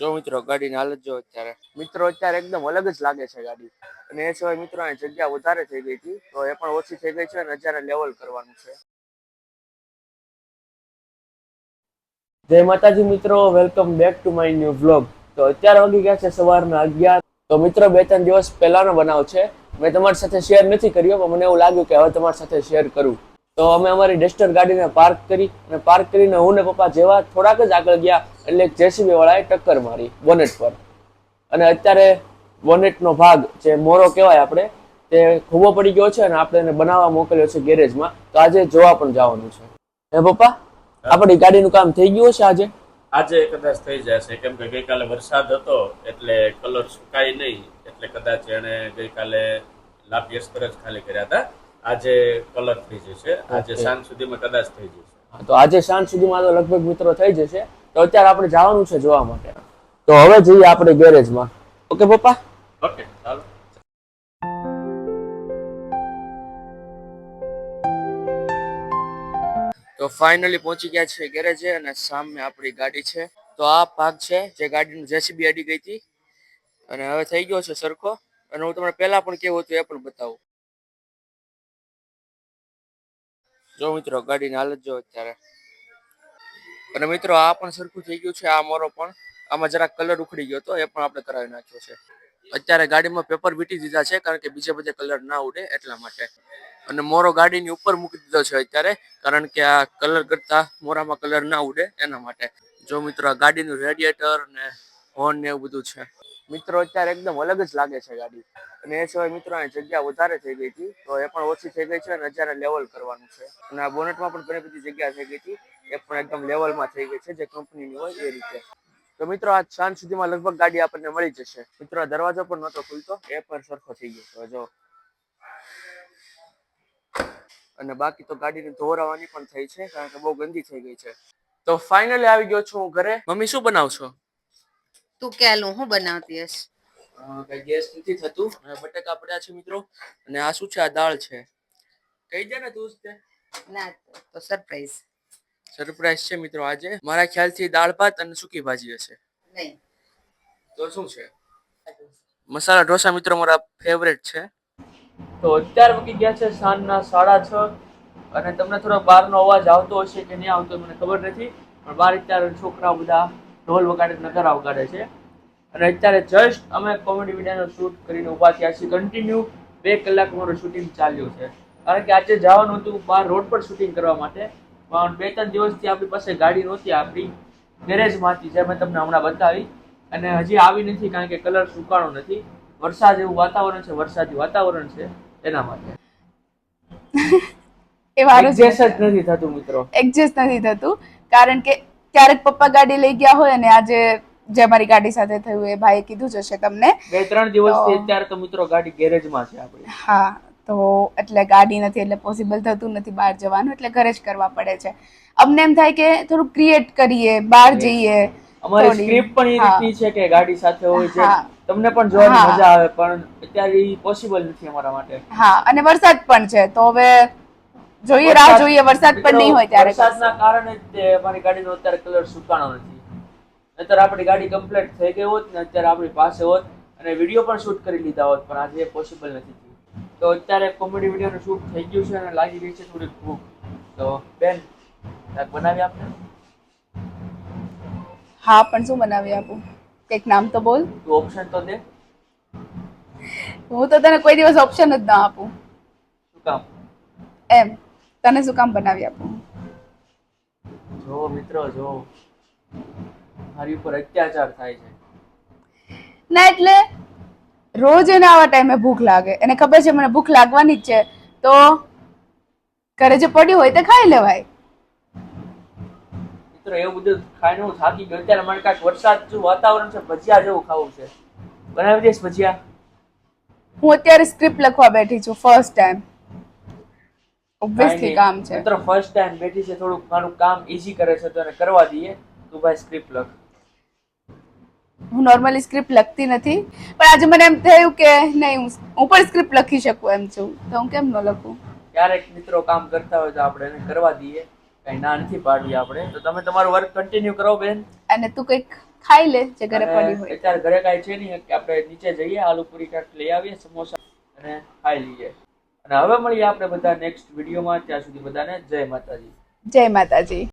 જો મિત્રો, ગાડીની હાલત જો અત્યારે, મિત્રો અત્યારે એકદમ અલગ જ લાગે છે ગાડી. અને એ સિવાય મિત્રો જગ્યા વધારે થઈ ગઈ હતી, તો એ પણ ઓછી થઈ ગઈ છે અને અત્યારે લેવલ કરવાનું છે. જય માતાજી મિત્રો welcome back to my new vlog તો અત્યારે વાગી ગયા છે સવારના અગિયાર. તો મિત્રો, બે ત્રણ દિવસ પહેલાનો બનાવ છે. મેં તમારી સાથે શેર નથી કર્યો, પણ મને એવું લાગ્યું કે હવે તમારી સાથે શેર કરું. તો અમે અમારી ડસ્ટર ગાડીને પાર્ક કરી અને પાર્ક કરીને હું ને પપ્પા જેવા થોડાક જ આગળ ગયા એટલે જેસીબી વાળાએ ટક્કર મારી બોનેટ પર. અને અત્યારે બોનેટનો ભાગ જે મોરો કહેવાય આપણે તે ખૂબો પડી ગયો છે અને આપણે એને બનાવવા મોકલ્યો છે ગેરેજમાં તો આજે જોવા પણ જવાનું છે. હે પપ્પા? આપણી ગાડીનું કામ થઈ ગયું છે આજે? આજે કદાચ થઈ જશે. કેમ કે ગઈકાલે વરસાદ હતો એટલે કલર સુકાય નહીં. એટલે કદાચ એને ગઈકાલે લાપિયસ્કર જ ખાલી કર્યા હતા. આજે કલર થઈ જશે. આજે સાંજ સુધીમાં કદાચ થઈ જશે. તો આજે સાંજ સુધીમાં તો લગભગ મિત્રો થઈ જશે. તો અત્યારે આપણે જવાનું છે જોવા માટે. તો હવે જઈએ આપણે ગેરેજમાં. ઓકે પપ્પા? ઓકે ચાલો. તો ફાઇનલી પહોંચી ગયા છે ગેરેજે અને સામે આપણી ગાડી છે. તો આ ભાગ છે જે ગાડીનું જેસીબી અડી ગઈ હતી. અને હવે થઈ ગયો છે સરખો. અને હું તમને પહેલા પણ કેવું હતું એ પણ બતાવું. જો મિત્રો, ગાડીની હાલત જો અત્યારે. અને મિત્રો, આ પણ સરખું થઈ ગયું છે, આ મોરો પણ. આમાં જરાક કલર ઉખડી ગયો હતો એ પણ આપણે કરાવી નાખ્યો છે. અત્યારે ગાડીમાં પેપર વીટી દીધા છે, કારણ કે બીજે બધે કલર ના ઉડે એટલા માટે. અને મોરો ગાડીની ઉપર મૂકી દીધો છે અત્યારે, કારણ કે આ કલર કરતા મોરામાં કલર ના ઉડે એના માટે. જો મિત્રો, આ ગાડીનું રેડિયેટર ને હોર્ન ને એવું બધું છે. મિત્રો, અત્યારે એકદમ અલગ જ લાગે છે ગાડી. અને એ સિવાય મિત્રો જગ્યા વધારે થઈ ગઈ હતી, તો એ પણ ઓછી થઈ ગઈ છે અને અત્યારે લેવલ કરવાનું છે. અને આ બોનેટમાં પણ ઘણી બધી જગ્યા થઈ ગઈ હતી, એ પણ એકદમ લેવલમાં થઈ ગઈ છે, જે કંપનીની હોય એ રીતે. તો મિત્રો, આજ સાંજ સુધીમાં લગભગ ગાડી આપણને મળી જશે. મિત્રો દરવાજો પણ નહોતો ખુલતો, એ પણ સરખો થઈ ગયો તો જો. અને બાકી તો ગાડીને ધોરાવાની પણ થઈ છે, કારણ કે બહુ ગંદી થઈ ગઈ છે. તો ફાઇનલી આવી ગયો છું હું ઘરે. મમ્મી, શું બનાવશો? તું ક્યાલું હું બનાવતી હશ. કઈ ગેસ નથી થતું. અને બટેકા પડ્યા છે મિત્રો. અને આ શું છે? આ દાળ છે. કહી દે ને તું તે. ના તો સરપ્રાઈઝ. સરપ્રાઈઝ છે મિત્રો આજે. મારા ખ્યાલથી દાળ ભાત અને સૂકી ભાજી હશે. નહીં. તો શું છે? મસાલા ઢોસા મિત્રો મારા ફેવરેટ છે. તો અત્યાર વાગી ગયા છે સાંજના સાડા છ અને તમને થોડો બહારનો અવાજ આવતો હશે કે નહીં આવતો મને ખબર નથી. પણ બહાર અત્યારે છોકરાઓ બધા ઢોલ વગાડે નગરા વગાડે છે. અને અત્યારે જસ્ટ અમે કોમેડી વિડીયોનો શૂટ કરીને ઊભા થયા છીએ. કન્ટિન્યુ બે કલાક મારું શૂટિંગ ચાલ્યું છે. કારણ કે આજે જવાનું હતું બહાર રોડ પર શૂટિંગ કરવા માટે. પણ બે ત્રણ દિવસથી આપણી પાસે ગાડી નહોતી આપણી ગેરેજમાંથી જે મેં તમને હમણાં બતાવી. અને હજી આવી નથી કારણ કે કલર સુકાણો નથી. વરસાદ એવું વાતાવરણ છે વરસાદી વાતાવરણ છે એના માટે. એ વારું જ જ નથી થતું મિત્રો. એડજસ્ટ નથી થતું. કારણ કે ક્યારેક પપ્પા ગાડી લઈ ગયા હોય અને આજે જે મારી ગાડી સાથે થયું એ ભાઈએ કીધું જ હશે તમને. બે ત્રણ દિવસ તો- અત્યારે તો મિત્રો ગાડી ગેરેજમાં છે આપણી. હા તો એટલે ગાડી નથી એટલે પોસિબલ થતું નથી બહાર જવાનું એટલે ઘરે જ કરવા પડે છે. અમને એમ થાય કે થોડું ક્રિએટ કરીએ બહાર જઈએ. અમારી સ્ક્રિપ્ટ પણ એ. રીતની છે કે ગાડી સાથે હોય છે. તમને પણ જોવાની મજા આવે પણ અત્યારે પોસિબલ નથી અમારા માટે. હા અને વરસાદ પણ છે તો હવે જોઈએ રાહ જોઈએ વરસાદ પણ નહીં હોય ત્યારે. વરસાદના કારણે જ તે અમારી ગાડીનો અત્યારે કલર સુકાણો નથી. નતર આપણી ગાડી કમ્પ્લીટ થઈ ગઈ હોત ને અત્યારે આપણી પાસે હોત અને વીડિયો પણ શૂટ કરી લીધા હોત પણ આજે પોસિબલ નથી તો અત્યારે કોમેડી વિડીયોનું શૂટ થઈ ગયું છે અને લાગી ગઈ છે થોડીક ભૂખ. તો બેન બનાવી આપને? હા પણ શું બનાવી આપું? કંઈક નામ તો બોલ. તું ઓપ્શન તો દે. હું તો તને કોઈ દિવસ ઓપ્શન જ ના આપું. શું કામ? એમ. તને શું કામ બનાવી આપું? જો મિત્રો જો. મારી ઉપર અત્યાચાર થાય છે. ના એટલે રોજ એને આવા ટાઈમે ભૂખ લાગે. એને ખબર છે મને ભૂખ લાગવાની જ છે. તો ઘરે જે પડ્યું હોય તે ખાઈ લેવાય. મિત્રો એવું બધું ખાઈને હું થાકી ગયો. અત્યારે મને કાંઈક વરસાદ જેવું વાતાવરણ છે ભજીયા જેવું ખાવું છે. બનાવી દઈશ ભજીયા? હું અત્યારે સ્ક્રિપ્ટ લખવા બેઠી છું ફર્સ્ટ ટાઈમ ઓબ્વિયસલી કામ છે. મિત્રો ફર્સ્ટ ટાઈમ બેઠી છે થોડું મારું કામ ઈઝી કરે છે તો એને કરવા દઈએ. તું ભાઈ સ્ક્રિપ્ટ લખ. હું નોર્મલી સ્ક્રિપ્ટ લખતી નથી પણ આજે મને એમ થયું કે નહીં હું પણ સ્ક્રિપ્ટ લખી શકું એમ છું. તો હું કેમ ન લખું? ક્યારેક મિત્રો કામ કરતા હોય તો આપણે એને કરવા દઈએ. કઈ ના નથી પાડવી આપણે. તો તમે તમારું વર્ક કન્ટિન્યુ કરો બેન. અને તું કંઈક ખાઈ લે જે ઘરે પડી હોય. અત્યારે ઘરે કાંઈ છે નહીં કે આપણે નીચે જઈએ આલુ પૂરી ક્યાંક લઈ આવીએ સમોસા અને ખાઈ લઈએ. અને હવે મળીએ આપણે બધા નેક્સ્ટ વિડીયોમાં. ત્યાં સુધી બધાને જય માતાજી. જય માતાજી.